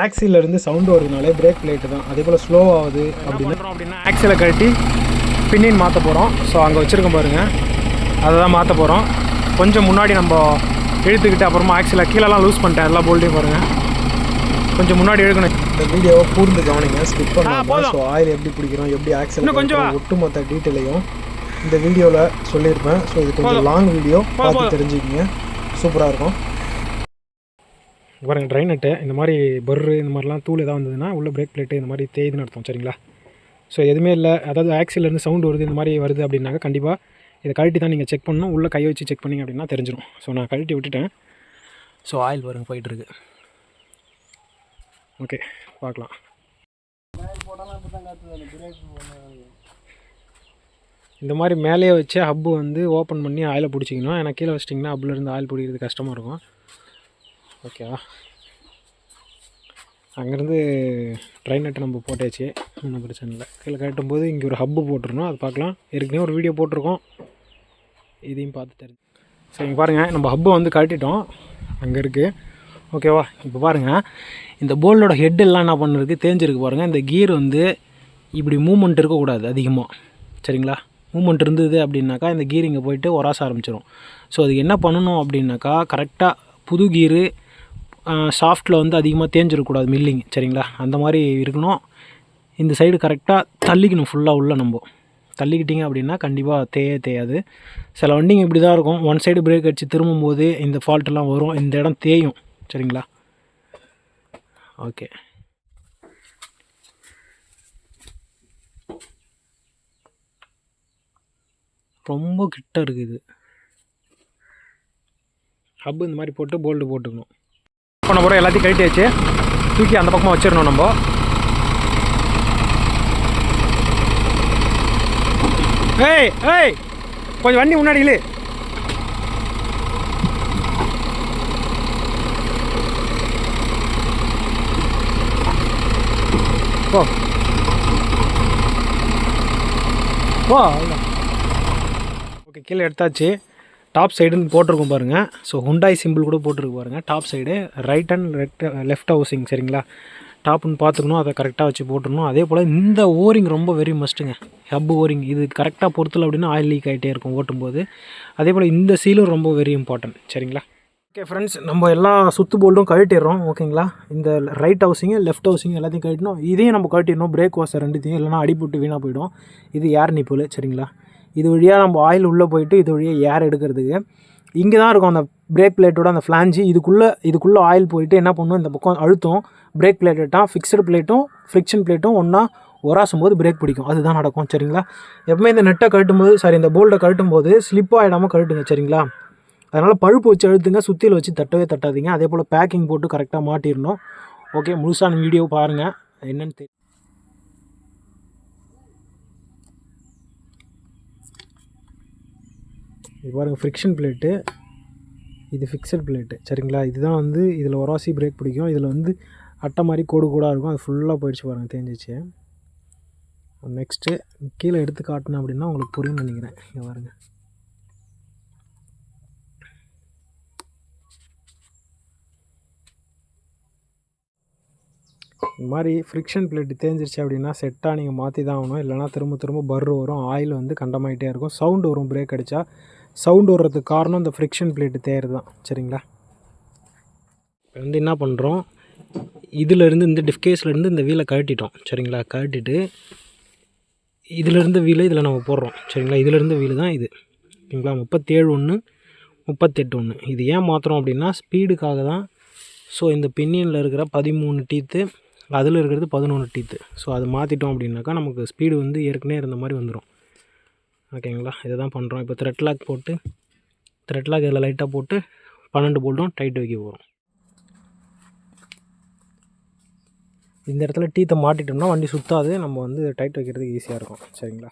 ஆக்சிலேருந்து sound வருதுனாலே brake plate தான். அதே போல் ஸ்லோ ஆகுது அப்படின்னு ஆக்சிலை கழட்டி பின்னின் மாற்ற போகிறோம் ஸோ அங்கே வச்சுருக்கோம் பாருங்கள் அதை தான் மாற்ற போகிறோம் கொஞ்சம் முன்னாடி நம்ம இழுத்துக்கிட்டு அப்புறமா ஆக்சிலை கீழெல்லாம் லூஸ் பண்ணிட்டேன். எல்லா போல்ட்டையும் பாருங்கள் கொஞ்சம் முன்னாடி இழுக்கணும். இந்த வீடியோவை கூர்ந்து கவனிங்க. ஸ்கிப் பண்ணாமல் ஸோ ஆயில் எப்படி பிடிக்கிறோம் எப்படி ஆக்சில் கொஞ்சம் ஒட்டுமொத்த டீட்டெயிலையும் இந்த வீடியோவில் சொல்லியிருப்பேன். ஸோ இது கொஞ்சம் லாங் வீடியோ பார்த்து தெரிஞ்சுக்கிங்க. சூப்பராக இருக்கும். பாருங்கள் ட்ரை நட்டு இந்த மாதிரி பர்ரு இந்த மாதிரிலாம் தூள் எதாவது வந்ததுன்னா உள்ள பிரேக் பிளேட்டு இந்த மாதிரி தேய்துன்னு அர்த்தம் சரிங்களா? ஸோ எதுவுமே இல்லை. அதாவது ஆக்சிலேருந்து சவுண்ட் வருது இந்த மாதிரி வருது அப்படின்னாக்க கண்டிப்பாக இதை கழட்டி தான் நீங்கள் செக் பண்ணணும். உள்ளே கை வச்சு செக் பண்ணிங்க அப்படின்னா தெரிஞ்சிடும் ஸோ நான் கழட்டி விட்டுட்டேன். ஸோ ஆயில் பாருங்க போயிட்டுருக்கு. ஓகே பார்க்கலாம். இந்த மாதிரி மேலேயே வச்சு ஹப்பு வந்து ஓப்பன் பண்ணி ஆயிலை பிடிச்சிக்கணும். ஏன்னா கீழே வச்சிட்டிங்கன்னா ஹப்புலேருந்து ஆயில் பிடிக்கிறது கஷ்டமாக இருக்கும். ஓகேவா அங்கேருந்து ட்ரெயின் நட்டு நம்ம போட்டாச்சு. ஒன்றும் பிரச்சனை இல்லை. கீழே கட்டும்போது இங்கே ஒரு ஹப்பு போட்டுருணும் அது பார்க்கலாம். ஏற்கனவே ஒரு வீடியோ போட்டிருக்கோம். இதையும் பார்த்து தெரிஞ்சு. சரி இங்கே பாருங்கள் நம்ம ஹப்பை வந்து கட்டிட்டோம் அங்கே இருக்குது ஓகேவா இப்போ பாருங்கள் இந்த போல்டோட ஹெட் எல்லாம் என்ன பண்ணிருக்கு? தேஞ்சிருக்கு பாருங்கள் இந்த கீர் வந்து இப்படி மூமெண்ட் இருக்கக்கூடாது அதிகமாக சரிங்களா? மூமெண்ட் இருந்தது அப்படின்னாக்கா இந்த கீர் இங்கே போயிட்டு உராச ஆரம்பிச்சிடும் ஸோ அதுக்கு என்ன பண்ணணும் அப்படின்னாக்கா கரெக்டாக புது கீரு சாஃப்ட்டில் வந்து அதிகமாக தேஞ்சிடக்கூடாது மில்லிங் சரிங்களா? அந்த மாதிரி இருக்கணும். இந்த சைடு கரெக்டாக தள்ளிக்கணும் ஃபுல்லாக உள்ள நம்ம. தள்ளிக்கிட்டீங்க அப்படின்னா கண்டிப்பாக தேய தேயாது. சில வண்டிங்க இப்படி தான் இருக்கும். ஒன் சைடு பிரேக் அடித்து திரும்பும்போது இந்த ஃபால்ட்டெல்லாம் வரும். இந்த இடம் தேயும் சரிங்களா? ஓகே ரொம்ப கிட்ட இருக்குது. ஹப் இந்த மாதிரி போட்டு போல்டு போட்டுக்கணும். பண்ண போகிறோம் எல்லாத்தையும் கழட்டியாச்சு. தூக்கி அந்த பக்கமாக வச்சிடணும் நம்ம. ஏய் ஏய் கொஞ்சம் வண்டி முன்னாடி இழு போ. போ ஓகே கீழே எடுத்தாச்சு. டாப் சைடுன்னு போட்டிருக்கோம் பாருங்கள் ஸோ ஹுண்டாய் சிம்பிள் கூட போட்டிருக்கு பாருங்கள் top side right and left left housing சரிங்களா? டாப்னு பார்த்துக்கணும் அதை கரெக்டாக வச்சு போட்டுடணும். அதே போல் இந்த ஓரிங் ரொம்ப வெரி மஸ்ட்டுங்க ஹப் ஓரிங் இது கரெக்டாக பொறுத்தல அப்படின்னா ஆயில் லீக் ஆகிட்டே இருக்கும் ஓட்டும்போது. அதே போல் இந்த சீலும் ரொம்ப வெரி இம்பார்ட்டன்ட் சரிங்களா? ஓகே ஃப்ரெண்ட்ஸ் நம்ம எல்லா சுத்து போல்டும் கழட்டிடுறோம் ஓகேங்களா இந்த ரைட் ஹவுசிங்கு லெஃப்ட் ஹவுசிங் எல்லாத்தையும் கழட்டினோம் இதையும் நம்ம கழட்டிடணும். பிரேக் வாசர் ரெண்டுத்தையும் இல்லைனா அடிபட்டு வீணாக போயிடும். இது ஏர் நிப்புல் சரிங்களா? இது வழியாக நம்ம ஆயில் உள்ளே போயிட்டு இது வழியாக ஏர் எடுக்கிறதுக்கு. இங்கே தான் இருக்கும் அந்த பிரேக் பிளேட்டோட அந்த ஃப்ளான்ஜி இதுக்குள்ளே இதுக்குள்ளே ஆயில் போயிட்டு என்ன பண்ணும்? இந்த பக்கம் அழுத்தம். பிரேக் பிளேட்டாக ஃபிக்ஸ்டு பிளேட்டும் ஃப்ரிக்ஷன் பிளேட்டும் ஒன்றா உராசும் போது பிரேக் பிடிக்கும். அதுதான் நடக்கும் சரிங்களா? எப்பவுமே இந்த நெட்டை கழட்டும் போது சாரி இந்த போல்ட்டை கழட்டும் போது ஸ்லிப் ஆகிடாமல் கழட்டுங்க சரிங்களா? அதனால் பழுப்பு வச்சு அழுத்துங்க சுற்றியில் வச்சு தட்டவே தட்டாதீங்க. அதே போல் பேக்கிங் போட்டு கரெக்டாக மாட்டிடணும். ஓகே முழுசான வீடியோ பாருங்கள் என்னென்னு தெரியும் இது பாருங்கள் ஃப்ரிக்ஷன் பிளேட்டு இது ஃபிக்ஸட் பிளேட்டு சரிங்களா? இதுதான் வந்து இதில் ஒராசி பிரேக் பிடிக்கும். இதில் வந்து அட்டை மாதிரி கோடு கூடாக இருக்கும். அது ஃபுல்லாக போயிடுச்சு பாருங்கள் தேஞ்சிச்சு. நெக்ஸ்ட்டு கீழே எடுத்து காட்டினேன் அப்படின்னா உங்களுக்கு புரியும்னு நினைக்கிறேன். இங்கே பாருங்கள் இந்த மாதிரி ஃப்ரிக்ஷன் பிளேட்டு தேஞ்சிருச்சு அப்படின்னா செட்டாக நீங்கள் மாற்றி தான் ஆகணும். இல்லைனா திரும்ப திரும்ப பர்ரு வரும். ஆயில் வந்து கண்டமாயிட்டே இருக்கும். சவுண்டு வரும் பிரேக் அடித்தா சவுண்டு வர்றதுக்கு காரணம் இந்த ஃப்ரிக்ஷன் பிளேட்டு தேயிறது தான். சரிங்களா? இப்போ வந்து என்ன பண்ணுறோம் இதிலேருந்து இந்த டிஃப்கேஸ்லேருந்து இந்த வீலை கழட்டிட்டோம். சரிங்களா? கழட்டிட்டு இதிலேருந்து வீலை இதில் நம்ம போடுறோம். சரிங்களா? இதிலேருந்து வீல் தான் இது. ஓகேங்களா முப்பத்தேழு ஒன்று முப்பத்தெட்டு ஒன்று இது ஏன் மாற்றுறோம் அப்படின்னா ஸ்பீடுக்காக தான். ஸோ இந்த பின்னியனில் இருக்கிற பதிமூணு டீத்து அதில் இருக்கிறது பதினொன்று டீத்து ஸோ அதை மாற்றிட்டோம் அப்படின்னாக்கா நமக்கு ஸ்பீடு வந்து ஏற்கனவே இருந்த மாதிரி வந்துடும் ஓகேங்களா? இதை தான் பண்ணுறோம் இப்போ த்ரெட் லாக் போட்டு த்ரெட் லாக் இதில் லைட்டாக போட்டு பன்னெண்டு போல்ட்டும் டைட் வைக்க போகிறோம் இந்த இடத்துல டீத்தை மாட்டிட்டோம்னா வண்டி சுத்தாது. நம்ம வந்து டைட் வைக்கிறதுக்கு ஈஸியாக இருக்கும். சரிங்களா?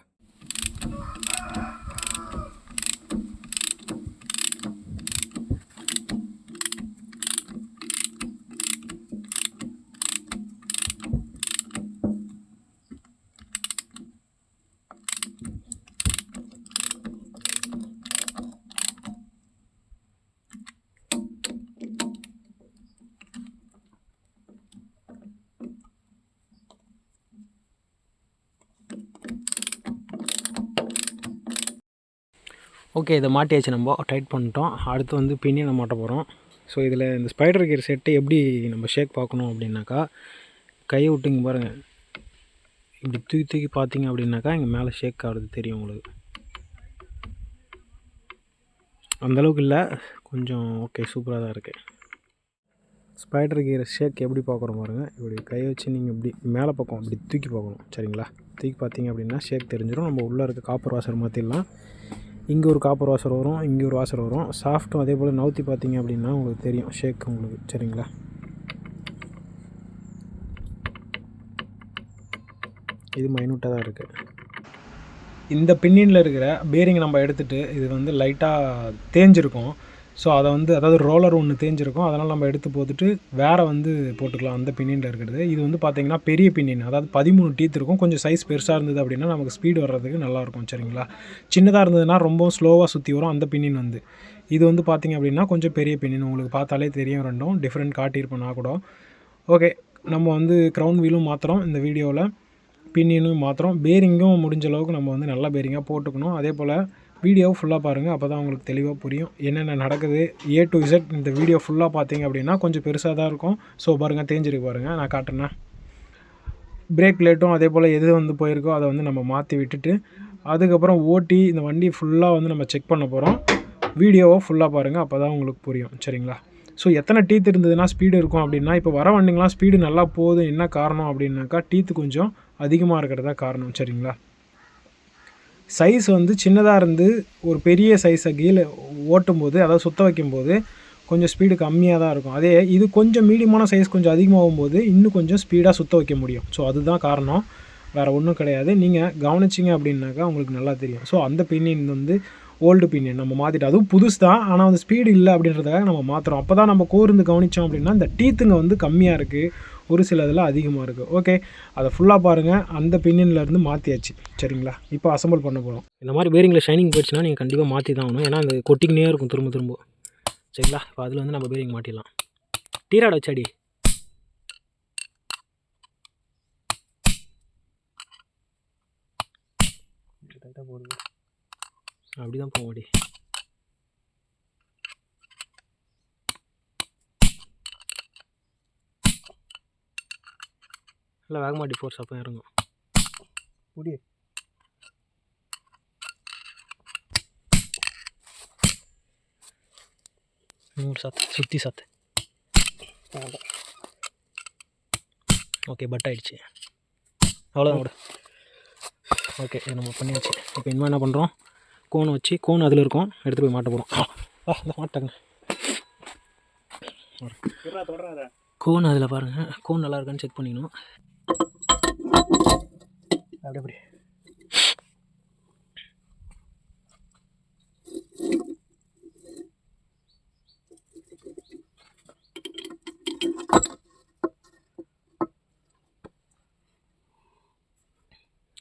ஓகே இதை மாட்டியாச்சு நம்ம. டைட் பண்ணிட்டோம். அடுத்து வந்து பின்னியனை மாட்ட போகிறோம் ஸோ இதில் இந்த ஸ்பைடர் கியர் செட்டு எப்படி நம்ம ஷேக் பார்க்கணும் அப்படின்னாக்கா கையை விட்டுங்க பாருங்கள் இப்படி தூக்கி தூக்கி பார்த்தீங்க அப்படின்னாக்கா இங்கே மேலே ஷேக் ஆகிறது தெரியும் உங்களுக்கு. அந்தளவுக்கு இல்லை. கொஞ்சம் ஓகே சூப்பராக தான் இருக்குது ஸ்பைடர் கீரை ஷேக் எப்படி பார்க்குறோம் பாருங்கள் இப்படி கையை வச்சு நீங்கள் இப்படி மேலே பக்கம் இப்படி தூக்கி பார்க்கணும். சரிங்களா? தூக்கி பார்த்தீங்க அப்படின்னா ஷேக் தெரிஞ்சிடும் நம்ம உள்ளே இருக்க காப்பர் வாசர் மாற்றிடலாம் இங்கே ஒரு காப்பர் வாசர் வரும் இங்கே ஒரு வாசர் வரும். சாஃப்ட்டும் அதே போல் நவுத்தி பார்த்தீங்க அப்படின்னா உங்களுக்கு தெரியும். ஷேக் உங்களுக்கு சரிங்களா? இது மைனூட்டாக தான் இருக்குது இந்த பின்னியில் இருக்கிற பேரிங் நம்ம எடுத்துகிட்டு இது வந்து லைட்டாக தேஞ்சிருக்கும். ஸோ அதை வந்து அதாவது ரோலர் ஒன்று தேஞ்சிருக்கும். அதனால் நம்ம எடுத்து போட்டுட்டு வேறு வந்து போட்டுக்கலாம் அந்த பின்னியில் இருக்கிறது. இது வந்து பார்த்திங்கன்னா பெரிய பின்னின். அதாவது பதிமூணு டீத் இருக்கும். கொஞ்சம் சைஸ் பெருசாக இருந்தது அப்படின்னா நமக்கு ஸ்பீடு வர்றதுக்கு நல்லாயிருக்கும் சரிங்களா? சின்னதாக இருந்ததுன்னா ரொம்ப ஸ்லோவாக சுற்றி வரும் அந்த பின்னின் வந்து. இது வந்து பார்த்திங்க அப்படின்னா கொஞ்சம் பெரிய பின்னின். உங்களுக்கு பார்த்தாலே தெரியும் ரெண்டும். டிஃப்ரெண்ட் காட்டியிருப்போம்னா கூட. ஓகே நம்ம வந்து க்ரௌண்ட் வீலும் மாத்திரம் இந்த வீடியோவில் பின்னினும் மாத்திரம் பேரிங்கும் முடிஞ்ச அளவுக்கு நம்ம வந்து நல்ல பேரிங்காக போட்டுக்கணும். அதே போல் வீடியோவை ஃபுல்லாக பாருங்கள் அப்போ தான் உங்களுக்கு தெளிவாக புரியும். என்னென்ன நடக்குது ஏ டு இசட் இந்த வீடியோ ஃபுல்லாக பார்த்தீங்க அப்படின்னா கொஞ்சம் பெருசாக தான் இருக்கும். ஸோ பாருங்கள் தேஞ்சிருக்கு பாருங்கள் நான் காட்டுறேன்னா பிரேக் லேட்டும் அதே போல் எது வந்து போயிருக்கோ அதை வந்து நம்ம மாற்றி விட்டுட்டு அதுக்கப்புறம் ஓட்டி இந்த வண்டி ஃபுல்லாக வந்து நம்ம செக் பண்ண போகிறோம் வீடியோவை ஃபுல்லாக பாருங்கள் அப்போ தான் உங்களுக்கு புரியும் சரிங்களா? ஸோ எத்தனை டீத் இருந்ததுன்னா ஸ்பீடு இருக்கும் அப்படின்னா இப்போ வர வண்டிங்களாம் ஸ்பீடு நல்லா போகுது என்ன காரணம் அப்படின்னாக்கா டீத்து கொஞ்சம் அதிகமாக இருக்கிறதா காரணம் சரிங்களா? சைஸ் வந்து சின்னதாக இருந்து ஒரு பெரிய சைஸை கீழே ஓட்டும்போது அதாவது சுத்த வைக்கும்போது கொஞ்சம் ஸ்பீடு கம்மியாக தான் இருக்கும். அதே இது கொஞ்சம் மீடியமான சைஸ் கொஞ்சம் அதிகமாகும் போது இன்னும் கொஞ்சம் ஸ்பீடாக சுத்த வைக்க முடியும். ஸோ அதுதான் காரணம். வேறு ஒன்றும் கிடையாது. நீங்கள் கவனிச்சிங்க அப்படின்னாக்கா உங்களுக்கு நல்லா தெரியும். ஸோ அந்த பின்னின் வந்து ஓல்டு பின்னியன் நம்ம மாற்றிட்டு அதுவும் புதுசு தான். ஆனால் அந்த ஸ்பீடு இல்லை அப்படின்றதுக்காக நம்ம மாற்றுறோம் அப்போ தான் நம்ம கோர்ந்து கவனித்தோம் அப்படின்னா இந்த டீத்துங்க வந்து கம்மியாக இருக்குது ஒரு சில இதில் அதிகமாக இருக்குது ஓகே அதை ஃபுல்லாக பாருங்கள் அந்த பின்னின்லேருந்து மாற்றியாச்சு சரிங்களா? இப்போ அசம்பிள் பண்ண போகிறோம் இந்த மாதிரி பேரிங்கில் ஷைனிங் போயிடுச்சுன்னா நீங்கள் கண்டிப்பாக மாற்றி தான் ஆகணும். ஏன்னா அந்த கொட்டிக்கினே இருக்கும் திரும்ப திரும்ப. சரிங்களா? இப்போ அதில் வந்து நம்ம பேரிங் மாட்டிடலாம். டீராட வச்சாடி. போடுங்க அப்படி தான் போக அடி இல்லை வேகமாட்டி ஃபோர்ஸ் அப்போ இறங்கும். முடி நூறு சாத்து சுற்றி சாத்து. ஓகே பட் ஆயிடுச்சு. அவ்வளோதான் கூட. ஓகே இதை நம்ம பண்ணியாச்சு. இப்போ இனிமேல் என்ன பண்ணுறோம் கோன் வச்சு கோன் அதில் இருக்கும். எடுத்துகிட்டு போய் மாட்ட போகிறோம் ஆ இந்த மாட்டாங்க. கோன் அதில் பாருங்கள் கோன் நல்லா இருக்கான்னு செக் பண்ணிக்கணும். அப்படி அப்படி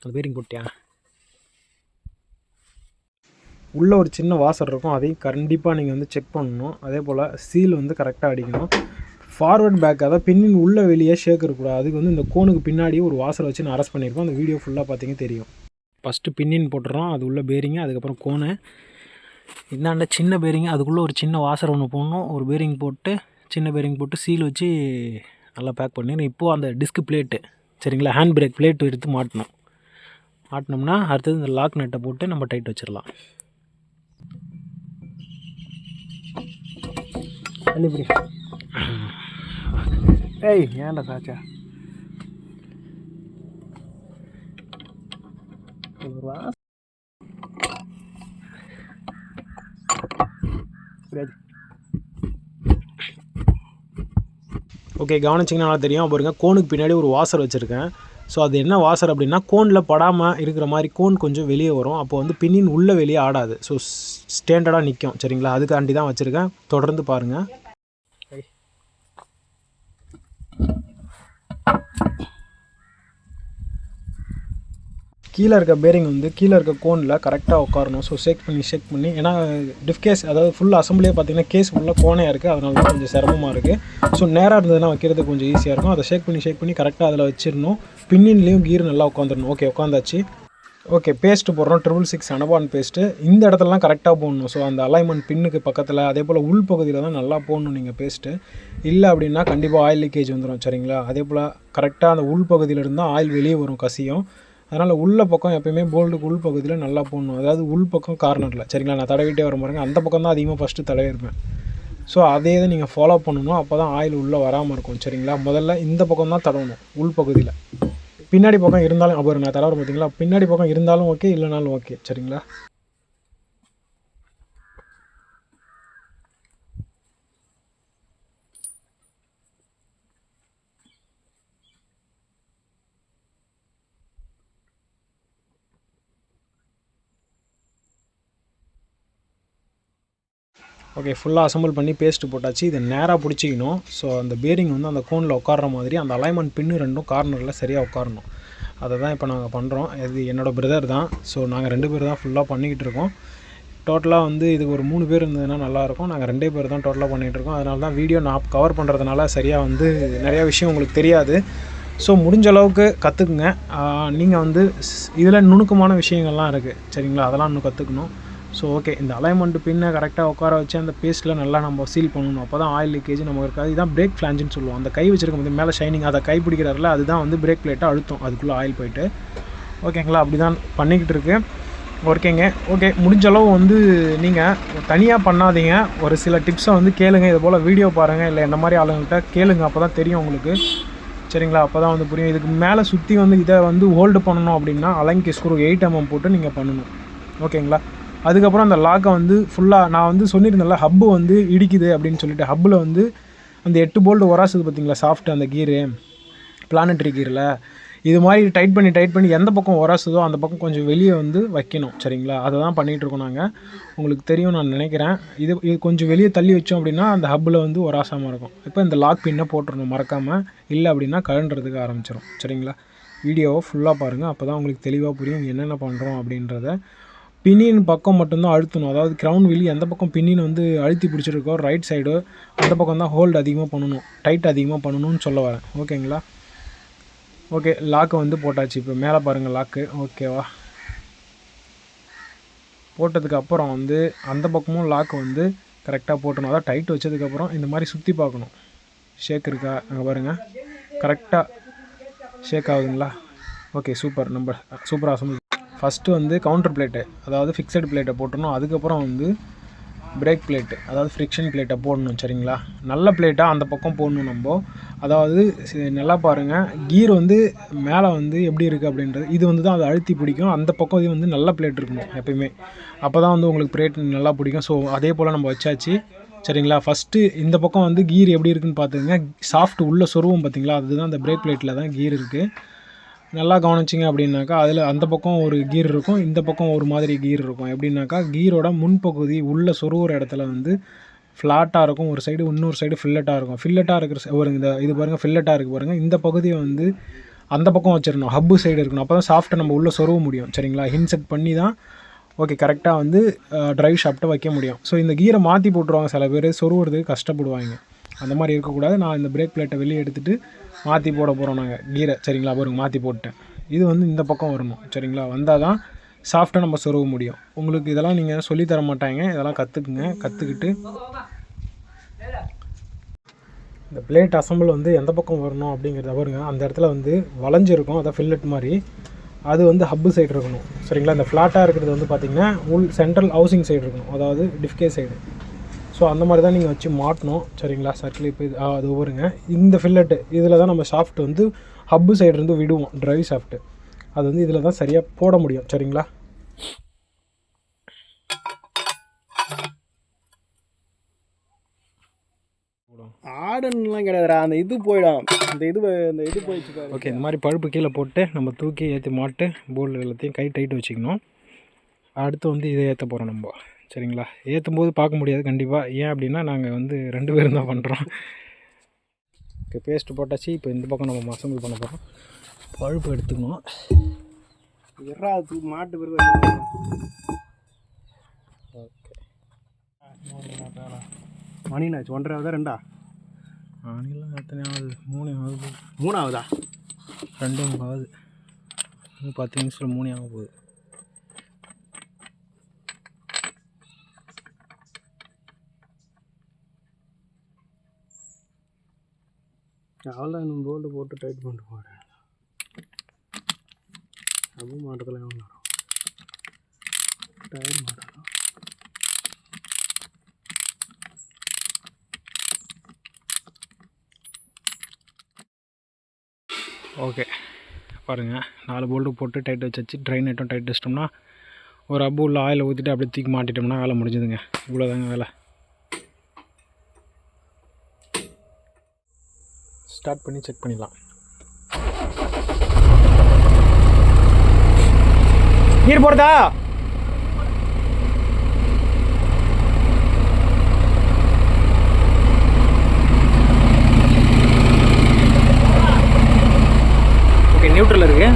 அது பேரிங் போட்டியா? உள்ளே ஒரு சின்ன வாசர் இருக்கும். அதையும் கண்டிப்பாக நீங்கள் வந்து செக் பண்ணணும். அதே போல் சீல் வந்து கரெக்டாக அடிக்கணும். ஃபார்வர்ட் பேக் அதாவது பின்னின் உள்ள வெளியே ஷேக் இருக்கக்கூடாது. அதுக்கு வந்து இந்த கோனுக்கு பின்னாடி ஒரு வாசல் வச்சு நான் அரெஸ்ட் பண்ணியிருக்கோம். அந்த வீடியோ ஃபுல்லாக பார்த்தீங்க தெரியும். ஃபஸ்ட்டு பின்னின் போட்டுறோம் அது உள்ள பேரிங்கு அதுக்கப்புறம் கோனு இந்தாண்ட சின்ன பேரிங் அதுக்குள்ளே ஒரு சின்ன வாசர் ஒன்று போடணும். ஒரு பேரிங் போட்டு சின்ன பேரிங் போட்டு சீல் வச்சு நல்லா பேக் பண்ணி இப்போது அந்த டிஸ்க் பிளேட்டு சரிங்களா? ஹேண்ட் பிரேக் பிளேட் எடுத்து மாட்டணும். மாட்டினோம்னா அடுத்தது இந்த லாக் நெட்டை போட்டு நம்ம டைட் வச்சிடலாம். இப்படி ஏய் ஏன்டா சாச்சா? ஓகே கவனிச்சிங்கன்னா நல்லா தெரியும். பாருங்க கோனுக்கு பின்னாடி ஒரு வாசர் வச்சுருக்கேன். ஸோ அது என்ன வாசர் அப்படின்னா கோனில் படாமல் இருக்கிற மாதிரி கோன் கொஞ்சம் வெளியே வரும். அப்போ வந்து பின்னின் உள்ளே வெளியே ஆடாது. ஸோ ஸ்டாண்டர்டாக நிற்கும் சரிங்களா? அதுக்காண்டி தான் வச்சுருக்கேன். தொடர்ந்து பாருங்கள் கீழே இருக்க பேரிங் வந்து கீழே இருக்க கோனில் கரெக்டாக உட்காரணும். ஸோ ஷேக் பண்ணி ஷேக் பண்ணி. ஏன்னா டிஃப் கேஸ் அதாவது ஃபுல் அசம்பிளியே பார்த்தீங்கன்னா கேஸ் ஃபுல்லாக கோனையாக இருக்குது அதனால தான் கொஞ்சம் சிரமமாக இருக்குது ஸோ நேராக இருந்ததுன்னா வைக்கிறது கொஞ்சம் ஈஸியாக இருக்கும். அதை ஷேக் பண்ணி ஷேக் பண்ணி கரெக்டாக அதில் வச்சிடணும். பின்னின்லேயும் கீர் நல்லா உட்காந்துடணும் ஓகே உட்காந்தாச்சு ஓகே பேஸ்ட்டு போடுறோம். ட்ரிபிள் சிக்ஸ் அனபான் பேஸ்ட்டு இந்த இடத்துலலாம் கரெக்டாக போடணும். ஸோ அந்த அலைன்மெண்ட் பின்னுக்கு பக்கத்தில் அதே போல் உள் பகுதியில் தான் நல்லா போடணும் நீங்கள் பேஸ்ட்டு இல்லை அப்படின்னா கண்டிப்பாக ஆயில் லீக்கேஜ் வந்துடும் சரிங்களா? அதே போல் கரெக்டாக அந்த உள் பகுதியில் இருந்தால் ஆயில் வெளியே வரும் கசியும். அதனால் உள்ள பக்கம் எப்பயுமே போல்டுக்கு உள் பகுதியில் நல்லா போடணும். அதாவது உள் பக்கம் கார்னரில் சரிங்களா? நான் தடவிட்டே வர பாருங்க. அந்த பக்கம் தான் அதிகமாக ஃபஸ்ட்டு தடவிருப்பேன். ஸோ அதே தான் நீங்கள் ஃபாலோ பண்ணணும் அப்போ தான் ஆயில் உள்ளே வராமல் இருக்கும் சரிங்களா? முதல்ல இந்த பக்கம் தான் தடவணும் உள் பகுதியில். பின்னாடி பக்கம் இருந்தாலும் அப்புறம் நான் தலைவர் பார்த்தீங்களா பின்னாடி பக்கம் இருந்தாலும் ஓகே இல்லைனாலும் ஓகே சரிங்களா? ஓகே ஃபுல்லாக அசம்பிள் பண்ணி பேஸ்ட்டு போட்டாச்சு. இதை நேராக பிடிச்சிக்கணும். ஸோ அந்த பேரிங் வந்து அந்த கோனில் உட்கார்ற மாதிரி அந்த அலைன்மெண்ட் பின்னு ரெண்டும் கார்னரில் சரியாக உட்காரணும். அதை தான் இப்போ நாங்கள் பண்ணுறோம் இது என்னோடய பிரதர் தான். ஸோ நாங்கள் ரெண்டு பேர் தான் ஃபுல்லாக பண்ணிக்கிட்டு இருக்கோம். டோட்டலாக வந்து இதுக்கு ஒரு மூணு பேர் இருந்ததுன்னா நல்லாயிருக்கும் நாங்கள் ரெண்டே பேர் தான் டோட்டலாக பண்ணிகிட்டு இருக்கோம். அதனால தான் வீடியோ நான் கவர் பண்ணுறதுனால சரியாக வந்து நிறையா விஷயம் உங்களுக்கு தெரியாது. ஸோ முடிஞ்ச அளவுக்கு கற்றுக்குங்க நீங்கள் வந்து இதில் நுணுக்கமான விஷயங்கள்லாம் இருக்குது சரிங்களா? அதெல்லாம் இன்னும் கற்றுக்கணும் ஸோ ஓகே இந்த அலைன்மெண்ட் பின்னை கரெக்டாக உட்கார வச்சு அந்த பேஸ்ட்டில் நல்லா நம்ம சீல் பண்ணணும். அப்போ தான் ஆயில் லீக்கேஜ் நமக்கு இருக்காது. இதுதான் பிரேக் ஃப்ளாஞ்சுன்னு சொல்லுவோம். அந்த கை வச்சிருக்கும் போது மேலே ஷைனிங் அதை கை பிடிக்கிறாரில்ல அதுதான் வந்து பிரேக் பிளேட்டை அழுத்தும். அதுக்குள்ளே ஆயில் போயிட்டு. ஓகேங்களா அப்படி தான் பண்ணிக்கிட்டு இருக்கு. ஓகேங்க ஓகே முடிஞ்ச அளவு வந்து நீங்கள் தனியாக பண்ணாதீங்க. ஒரு சில டிப்ஸை வந்து கேளுங்க. இது போல் வீடியோ பாருங்கள் இல்லை இந்த மாதிரி ஆளுங்கள்கிட்ட கேளுங்க. அப்போ தான் தெரியும் உங்களுக்கு. சரிங்களா அப்போ தான் வந்து புரியும். இதுக்கு மேலே சுற்றி வந்து இதை வந்து ஹோல்டு பண்ணணும் அப்படின்னா அலங்கி ஸ்க்ரூ எயிட் எம்எம் போட்டு நீங்கள் பண்ணணும். ஓகேங்களா அதுக்கப்புறம் அந்த லாக்கை வந்து ஃபுல்லாக நான் வந்து சொல்லியிருந்தேன்ல ஹப்பு வந்து இடிக்குது அப்படின்னு சொல்லிட்டு ஹப்பில் வந்து அந்த எட்டு போல்டு உராசுது பார்த்தீங்களா சாஃப்ட் அந்த கீரு பிளானட்ரி கீரில் இது மாதிரி டைட் பண்ணி டைட் பண்ணி எந்த பக்கம் உராசுதோ அந்த பக்கம் கொஞ்சம் வெளியே வந்து வைக்கணும் சரிங்களா? அதை தான் பண்ணிகிட்ருக்கோம் நாங்கள் உங்களுக்கு தெரியும் நான் நினைக்கிறேன். இது இது கொஞ்சம் வெளியே தள்ளி வச்சோம் அப்படின்னா அந்த ஹப்பில் வந்து உராசாமல் இருக்கும். இப்போ இந்த லாக் பின்னை போட்டுடணும் மறக்காமல் இல்லை அப்படின்னா கழன்றதுக்கு ஆரம்பிச்சிடும் சரிங்களா? வீடியோவை ஃபுல்லாக பாருங்கள் அப்போ தான் உங்களுக்கு தெளிவாக புரியும் என்னென்ன பண்ணுறோம் அப்படின்றத. பின்னின் பக்கம் மட்டும்தான் அழுத்தணும். அதாவது கிரவுண்ட் வீல் எந்த பக்கம் பின்னின் வந்து அழுத்தி பிடிச்சிருக்கோ ரைட் சைடு அந்த பக்கம் தான் ஹோல்டு அதிகமாக பண்ணணும். டைட் அதிகமாக பண்ணணும்னு சொல்ல வரேன். ஓகேங்களா ஓகே லாக்கு வந்து போட்டாச்சு. இப்போ மேலே பாருங்கள் லாக்கு ஓகேவா போட்டதுக்கு அப்புறம் வந்து அந்த பக்கமும் லாக்கு வந்து கரெக்டாக போட்டணும். அதாவது டைட் வச்சதுக்கப்புறம் இந்த மாதிரி சுற்றி பார்க்கணும். ஷேக் இருக்கா? அங்கே பாருங்கள் கரெக்டாக ஷேக் ஆகுதுங்களா? ஓகே சூப்பர் நம்ம சூப்பராக அசம்பிள் ஃபஸ்ட்டு வந்து கவுண்டர் பிளேட்டு அதாவது ஃபிக்ஸட் பிளேட்டை போட்டுடணும். அதுக்கப்புறம் வந்து பிரேக் பிளேட்டு அதாவது ஃப்ரிக்ஷன் பிளேட்டை போடணும் சரிங்களா? நல்ல பிளேட்டாக அந்த பக்கம் போடணும் நம்ம. அதாவது நல்லா பாருங்கள் கீர் வந்து மேலே வந்து எப்படி இருக்குது அப்படின்றது இது வந்து தான் அதை அழுத்தி பிடிக்கும். அந்த பக்கம் இது வந்து நல்ல பிளேட் இருக்கணும் எப்பயுமே. அப்போ தான் வந்து உங்களுக்கு பிளேட் நல்லா பிடிக்கும். ஸோ அதே போல் நம்ம வச்சாச்சு சரிங்களா? ஃபஸ்ட்டு இந்த பக்கம் வந்து கீர் எப்படி இருக்குன்னு பார்த்துங்க சாஃப்ட் உள்ள சொருவும் பார்த்தீங்களா அதுதான் அந்த பிரேக் பிளேட்டில் தான் கீர் இருக்குது நல்லா கவனிச்சிங்க அப்படின்னாக்கா அதில் அந்த பக்கம் ஒரு கீர் இருக்கும் இந்த பக்கம் ஒரு மாதிரி கீர் இருக்கும். எப்படின்னாக்கா கீரோட முன்பகுதி உள்ள சொருவுற இடத்துல வந்து ஃப்ளாட்டாக இருக்கும் ஒரு சைடு இன்னொரு சைடு ஃபில்லட்டாக இருக்கும். ஃபில்லட்டாக இருக்கிற ஒரு இந்த இது பாருங்கள் ஃபில்லட்டாக இருக்குது பாருங்கள் இந்த பகுதியை வந்து அந்த பக்கம் வச்சிடணும் ஹப்பு சைடு இருக்கணும். அப்போ தான் சாஃப்ட்டை நம்ம உள்ளே சொருவ முடியும் சரிங்களா? ஹின்செட் பண்ணி தான் ஓகே கரெக்டாக வந்து ட்ரைவ் ஷாப்ட்டை வைக்க முடியும். ஸோ இந்த கீரை மாற்றி போட்டுருவாங்க சில பேர் சொருவுறதுக்கு கஷ்டப்படுவாங்க. அந்த மாதிரி இருக்கக்கூடாது. நான் இந்த பிரேக் பிளேட்டை வெளியே எடுத்துகிட்டு மாற்றி போட போகிறோம் நாங்கள் கீரை சரிங்களா? பாருங்க மாற்றி போட்டேன் இது வந்து இந்த பக்கம் வரணும் சரிங்களா? வந்தால் தான் சாஃப்டாக நம்ம சொருக முடியும். உங்களுக்கு இதெல்லாம் நீங்கள் சொல்லித்தர மாட்டாங்க. இதெல்லாம் கற்றுக்குங்க கற்றுக்கிட்டு இந்த பிளேட் அசம்பிள் வந்து எந்த பக்கம் வரணும் அப்படிங்கிறத பாருங்க. அந்த இடத்துல வந்து வளைஞ்சிருக்கும் அதான் ஃபில்லட் மாதிரி. அது வந்து ஹப்பு சைடு இருக்கணும் சரிங்களா? இந்த ஃப்ளாட்டாக இருக்கிறது வந்து பார்த்திங்கன்னா உள் சென்ட்ரல் ஹவுசிங் சைடு இருக்கணும். அதாவது டிஃப்கே சைடு ஸோ அந்த மாதிரி தான் நீங்கள் வச்சு மாட்டணும். சரிங்களா? சர்க்கிள் இப்போ இது அது வருங்க இந்த ஃபில்லட்டு இதில் தான் நம்ம ஷாஃப்ட் வந்து ஹப்பு சைடு இருந்து விடுவோம். ட்ரைவ் ஷாஃப்ட்டு அது வந்து இதில் தான் சரியாக போட முடியும். சரிங்களா? ஆடுன்னுலாம் கிடையாதுடா. அந்த இது போயிடும். அந்த இது அந்த இது போயிடுச்சு. ஓகே இந்த மாதிரி பழுப்பு கீழே போட்டு நம்ம தூக்கி ஏற்றி மாட்டு போல்டு எல்லாத்தையும் கை டைட் வச்சுக்கணும். அடுத்து வந்து இதை ஏற்ற போகிறோம் நம்ம. சரிங்களா? ஏற்றும் போது பார்க்க முடியாது கண்டிப்பாக ஏன் அப்படின்னா நாங்கள் வந்து ரெண்டு பேரும் தான் பண்ணுறோம் ஓகே பேஸ்ட்டு போட்டாச்சு. இப்போ இந்த பக்கம் நம்ம அசம்பிள் பண்ண போகிறோம் பழுப்பு எடுத்துக்கணும். அது மாட்டு பிறகு. ஓகே. மணி என்னாச்சு ஒன்றரை ஆகுதா ரெண்டா? ஆனிலாம் எத்தனை ஆகுது? மூணு ஆகுது. மூணாவதா? ரெண்டு ஆகுது. இன்னும் பத்து நிமிஷத்தில் மூணு ஆக போகுது. அவ்வளோதான் இன்னும் போல்ட்டு போட்டு டைட் பண்ணிட்டு போகிறேன் அதுவும் மாட்டத்தில் எவ்வளோ நேரம்? டயர் மாட்டலாம் ஓகே பாருங்கள் நாலு போல்ட்டு போட்டு டைட் வச்சு ட்ரைன் ஐட்டம் டைட் வச்சிட்டோம்னா ஒரு அப்பு உள்ள ஆயில் ஊற்றிட்டு அப்படியே தூக்கி மாட்டிட்டோம்னா வேலை முடிஞ்சுதுங்க. இவ்வளோதாங்க வேலை. ஸ்டார்ட் பண்ணி செக் பண்ணிடலாம். நீர் போகிறதா ஓகே நியூட்ரல் இருக்குது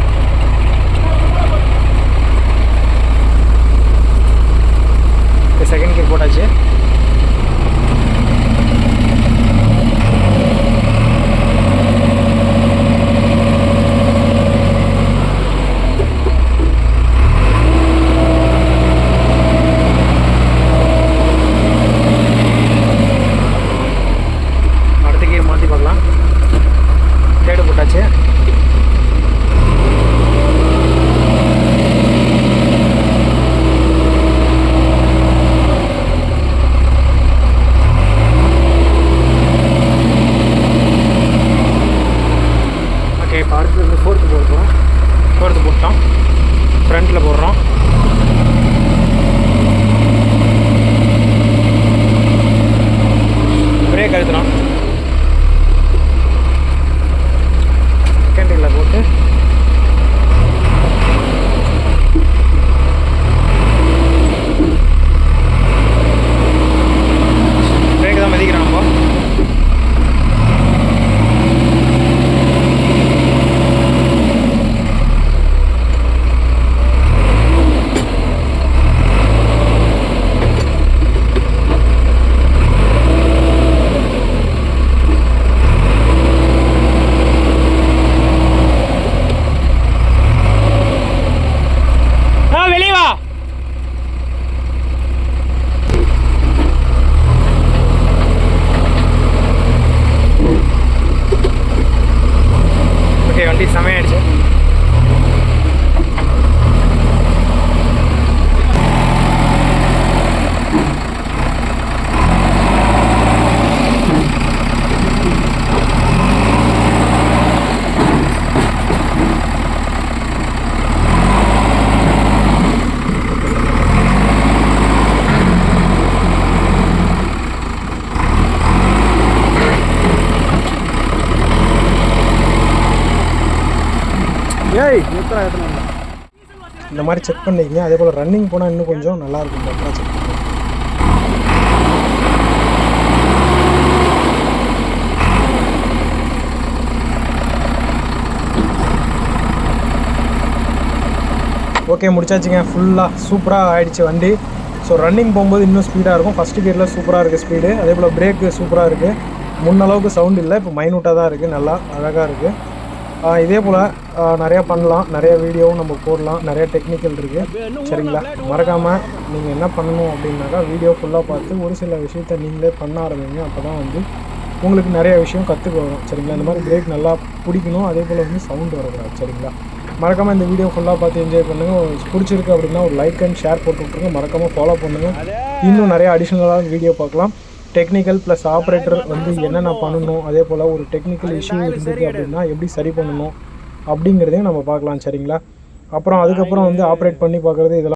ஏய் எத்தனை எத்தனை இந்த மாதிரி செக் பண்ணிக்கங்க. அதே போல் ரன்னிங் போனால் இன்னும் கொஞ்சம் நல்லா இருக்கும். பெட்டராக செக் பண்ணுங்க ஓகே முடிச்சாச்சுங்க. ஃபுல்லாக சூப்பராக ஆகிடுச்சு வண்டி. ஸோ ரன்னிங் போகும்போது இன்னும் ஸ்பீடாக இருக்கும். ஃபஸ்ட்டு கியரில் சூப்பராக இருக்குது ஸ்பீடு அதே போல் பிரேக்கு சூப்பராக இருக்குது முன்னளவுக்கு சவுண்ட் இல்லை. இப்போ மைனூட்டாக தான் இருக்குது நல்லா அழகாக இருக்குது இதே போல் நிறையா பண்ணலாம். நிறைய வீடியோவும் நம்ம போடலாம். நிறைய டெக்னிக்கல் இருக்குது சரிங்களா? மறக்காமல் நீங்கள் என்ன பண்ணணும் அப்படின்னாக்கா வீடியோ ஃபுல்லாக பார்த்து ஒரு சில விஷயத்த நீங்களே பண்ண ஆரம்பிங்க. அப்போ தான் வந்து உங்களுக்கு நிறைய விஷயம் கற்றுக்க வரும். சரிங்களா? இந்த மாதிரி பிரேக் நல்லா பிடிக்கணும். அதே போல் வந்து சவுண்ட் வரக்கூடாது. சரிங்களா? மறக்காமல் இந்த வீடியோ ஃபுல்லாக பார்த்து என்ஜாய் பண்ணுங்கள் பிடிச்சிருக்கு அப்படின்னா ஒரு லைக் அண்ட் ஷேர் போட்டு விட்ருங்க மறக்காமல் ஃபாலோ பண்ணுங்கள் இன்னும் நிறைய அடிஷ்னலாக வீடியோ பார்க்கலாம். டெக்னிக்கல் ப்ளஸ் ஆப்ரேட்டர் வந்து என்னென்ன பண்ணணும் அதே போல் ஒரு டெக்னிக்கல் இஷ்யூ இருந்தது அப்படின்னா எப்படி சரி பண்ணணும் அப்படிங்கிறதையும் நம்ம பார்க்கலாம் சரிங்களா? அப்புறம் அதுக்கப்புறம் வந்து ஆப்ரேட் பண்ணி பார்க்குறது இதெல்லாம்